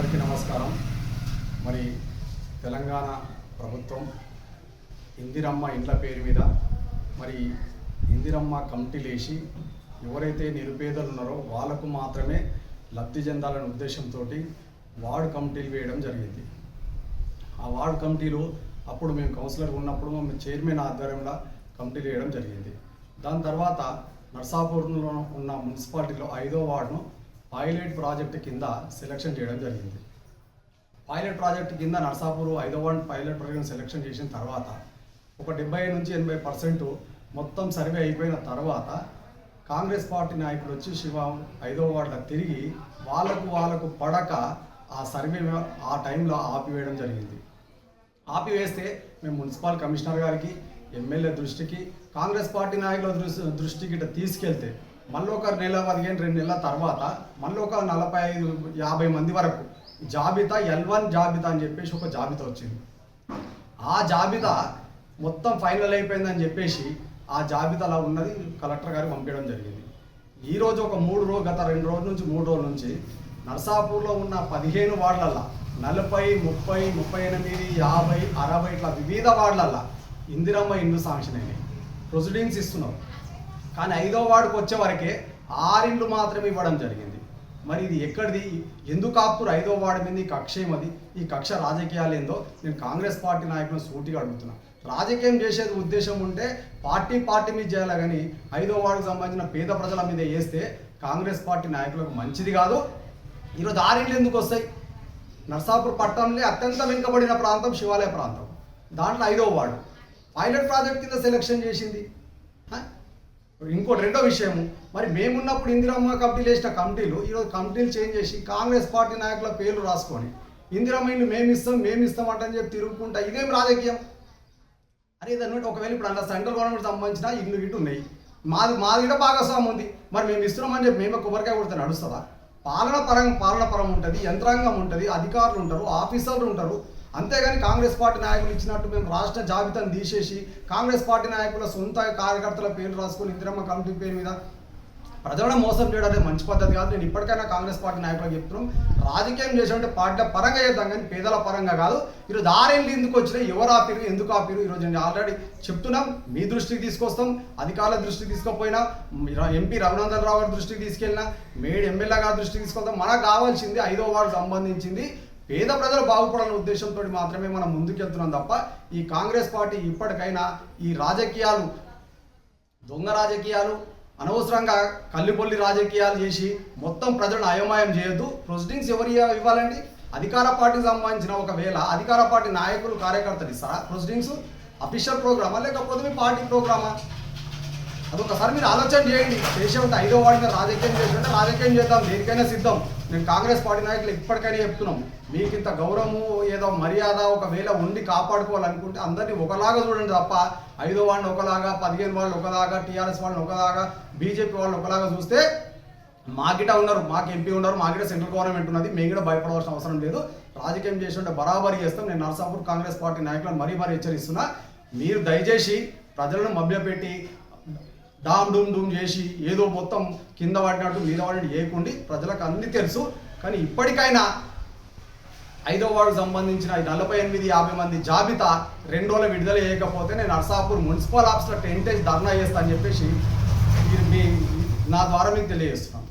అందరికీ నమస్కారం. మరి తెలంగాణ ప్రభుత్వం ఇందిరమ్మ ఇండ్ల పేరు మీద మరి ఇందిరమ్మ కమిటీ లేచి ఎవరైతే నిరుపేదలు ఉన్నారో వాళ్ళకు మాత్రమే లబ్ధి చెందాలనే ఉద్దేశంతో వార్డు కమిటీలు వేయడం జరిగింది. ఆ వార్డు కమిటీలు అప్పుడు మేము కౌన్సిలర్ ఉన్నప్పుడు మేము చైర్మన్ ఆధ్వర్యంలో కమిటీలు వేయడం జరిగింది. దాని తర్వాత నర్సాపూర్లో ఉన్న మున్సిపాలిటీలో ఐదో వార్డును పైలట్ ప్రాజెక్ట్ కింద సెలక్షన్ చేయడం జరిగింది. పైలట్ ప్రాజెక్ట్ కింద నర్సాపూర్ ఐదో పైలట్ ప్రాజెక్ట్ సెలక్షన్ చేసిన తర్వాత ఒక డెబ్బై నుంచి ఎనభై పర్సెంట్ మొత్తం సర్వే అయిపోయిన తర్వాత కాంగ్రెస్ పార్టీ నాయకుడు వచ్చి శివ ఐదో వార్డులో తిరిగి వాళ్ళకు వాళ్ళకు పడక ఆ సర్వే ఆ టైంలో ఆపివేయడం జరిగింది. ఆపివేస్తే మేము మున్సిపల్ కమిషనర్ గారికి ఎమ్మెల్యే దృష్టికి కాంగ్రెస్ పార్టీ నాయకుల దృష్టి దృష్టికి తీసుకెళ్తే మళ్ళీ ఒక నెల పదిహేను రెండు నెలల తర్వాత మళ్ళీ ఒక నలభై ఐదు యాభై మంది వరకు జాబితా ఎల్ వన్ జాబితా అని చెప్పేసి ఒక జాబితా వచ్చింది. ఆ జాబితా మొత్తం ఫైనల్ అయిపోయిందని చెప్పేసి ఆ జాబితాలో ఉన్నది కలెక్టర్ గారికి పంపించడం జరిగింది. ఈరోజు ఒక మూడు రోజు గత రెండు రోజుల నుంచి మూడు రోజుల నుంచి నర్సాపూర్లో ఉన్న పదిహేను వార్డులల్లో నలభై ముప్పై ముప్పై ఎనిమిది యాభై అరవై ఇట్లా వివిధ వార్డులల్లో ఇందిరమ్మ ఇండ్లు శాంక్షన్ అయినాయి. ప్రొసీడింగ్స్ ఇస్తున్నారు కానీ ఐదో వార్డుకు వచ్చేవరకే ఆరిండ్లు మాత్రమే ఇవ్వడం జరిగింది. మరి ఇది ఎక్కడిది? ఎందుకు ఆపుతున్నారు? ఐదో వార్డు మీద ఈ కక్ష ఏమది? ఈ కక్ష రాజకీయాలు ఏందో నేను కాంగ్రెస్ పార్టీ నాయకులను సూటిగా అడుగుతున్నా. రాజకీయం చేసేది ఉద్దేశం ఉంటే పార్టీ పార్టీ మీద చేయాలి కానీ ఐదో వార్డుకు సంబంధించిన పేద ప్రజల మీద వేస్తే కాంగ్రెస్ పార్టీ నాయకులకు మంచిది కాదు. ఈరోజు ఆరిండ్లు ఎందుకు వస్తాయి? నర్సాపూర్ పట్టణంలో అత్యంత వెనుకబడిన ప్రాంతం శివాలయ ప్రాంతం. దాంట్లో ఐదో వార్డు పైలట్ ప్రాజెక్ట్ కింద సెలెక్షన్ చేసింది. ఇంకో రెండో విషయము మరి మేమున్నప్పుడు ఇందిరమ్మ కమిటీలు వేసిన కమిటీలు ఈరోజు కమిటీలు చేంజ్ చేసి కాంగ్రెస్ పార్టీ నాయకుల పేర్లు రాసుకొని ఇందిరమ్మ ఇల్లు మేము ఇస్తాం మేము ఇస్తాం అంటని చెప్పి తిరుగుకుంటా ఇదేం రాజకీయం? అరే దాన్ని ఒకవేళ ఇప్పుడు అలా సెంట్రల్ గవర్నమెంట్ సంబంధించిన ఇల్లు ఇటు ఉన్నాయి. మాది మాది కూడా భాగస్వామ్యం ఉంది. మరి మేము ఇస్తున్నామని చెప్పి మేమే కొబ్బరికాయ కొడితే నడుస్తుందా? పాలన పరం పాలన పరం ఉంటుంది యంత్రాంగం ఉంటుంది అధికారులు ఉంటారు ఆఫీసర్లు ఉంటారు అంతేగాని కాంగ్రెస్ పార్టీ నాయకులు ఇచ్చినట్టు మేము రాష్ట్ర జాబితాను తీసేసి కాంగ్రెస్ పార్టీ నాయకుల సొంత కార్యకర్తల పేర్లు రాసుకొని ఇందిరమ్మ కమిటీ పేరు మీద ప్రజలను మోసం చేయడం అనేది మంచి పద్ధతి కాదు. నేను ఇప్పటికైనా కాంగ్రెస్ పార్టీ నాయకులకు చెప్తున్నాం. రాజకీయం చేసినట్టు పార్టీ పరంగా చేద్దాం కానీ పేదల పరంగా కాదు. ఈరోజు ఆరేళ్ళు ఎందుకు వచ్చినాయి? ఎవరు ఆపిరు ఎందుకు ఆపిరు ఈరోజు నేను ఆల్రెడీ చెప్తున్నాం. మీ దృష్టికి తీసుకొస్తాం. అధికారుల దృష్టికి తీసుకుపోయినా ఎంపీ రఘునందన్ రావు గారి దృష్టికి తీసుకెళ్ళినా మేడ్ ఎమ్మెల్యే గారి దృష్టికి తీసుకొస్తాం మనకు కావాల్సింది ఐదో వార్డు సంబంధించింది. పేద ప్రజలు బాగుపడాలనే ఉద్దేశంతో మాత్రమే మనం ముందుకెళ్తున్నాం తప్ప ఈ కాంగ్రెస్ పార్టీ ఇప్పటికైనా ఈ రాజకీయాలు దొంగ రాజకీయాలు అనవసరంగా కల్లిపొల్లి రాజకీయాలు చేసి మొత్తం ప్రజలను అయోమయం చేయొద్దు. ప్రొసీడింగ్స్ ఎవరు ఇవ్వాలండి? అధికార పార్టీకి సంబంధించిన ఒకవేళ అధికార పార్టీ నాయకులు కార్యకర్తలు ఇస్తారా? ప్రొసీడింగ్స్ అఫీషియల్ ప్రోగ్రామా? లేకపోతే మీ పార్టీ ప్రోగ్రామా? అదొకసారి మీరు ఆలోచన చేయండి. చేసే ఉంటే ఐదో వాడిని రాజకీయం చేస్తుంటే రాజకీయం చేద్దాం దేనికైనా సిద్ధం. నేను కాంగ్రెస్ పార్టీ నాయకులు ఇప్పటికైనా చెప్తున్నాం. మీకు ఇంత గౌరవము ఏదో మర్యాద ఒకవేళ ఉండి కాపాడుకోవాలనుకుంటే అందరినీ ఒకలాగా చూడండి తప్ప ఐదో వాడిని ఒకలాగా పదిహేను వాళ్ళు ఒకలాగా టీఆర్ఎస్ వాళ్ళని ఒకలాగా బీజేపీ వాళ్ళు ఒకలాగా చూస్తే మాకిట ఉన్నారు మాకు ఎంపీ ఉన్నారు మాకిట సెంట్రల్ గవర్నమెంట్ ఉన్నది. మేము కూడా భయపడవలసిన అవసరం లేదు. రాజకీయం చేసి ఉంటే బరాబరి చేస్తాం. నేను నర్సాపూర్ కాంగ్రెస్ పార్టీ నాయకులను మరీ మరీ హెచ్చరిస్తున్నా. మీరు దయచేసి ప్రజలను మభ్యపెట్టి డామ్ డూమ్ డూమ్ చేసి ఏదో మొత్తం కింద పడినట్టు మీద పడినట్టు వేయకుండి ప్రజలకు అన్ని తెలుసు. కానీ ఇప్పటికైనా ఐదో వార్డు సంబంధించిన నలభై ఎనిమిది యాభై మంది జాబితా రెండు రోజులు విడుదల చేయకపోతే నేను నర్సాపూర్ మున్సిపల్ ఆఫీస్లో టెంటేజ్ ధర్నా చేస్తా అని చెప్పేసి మీరు మీ నా ద్వారా మీకు తెలియజేస్తున్నాను.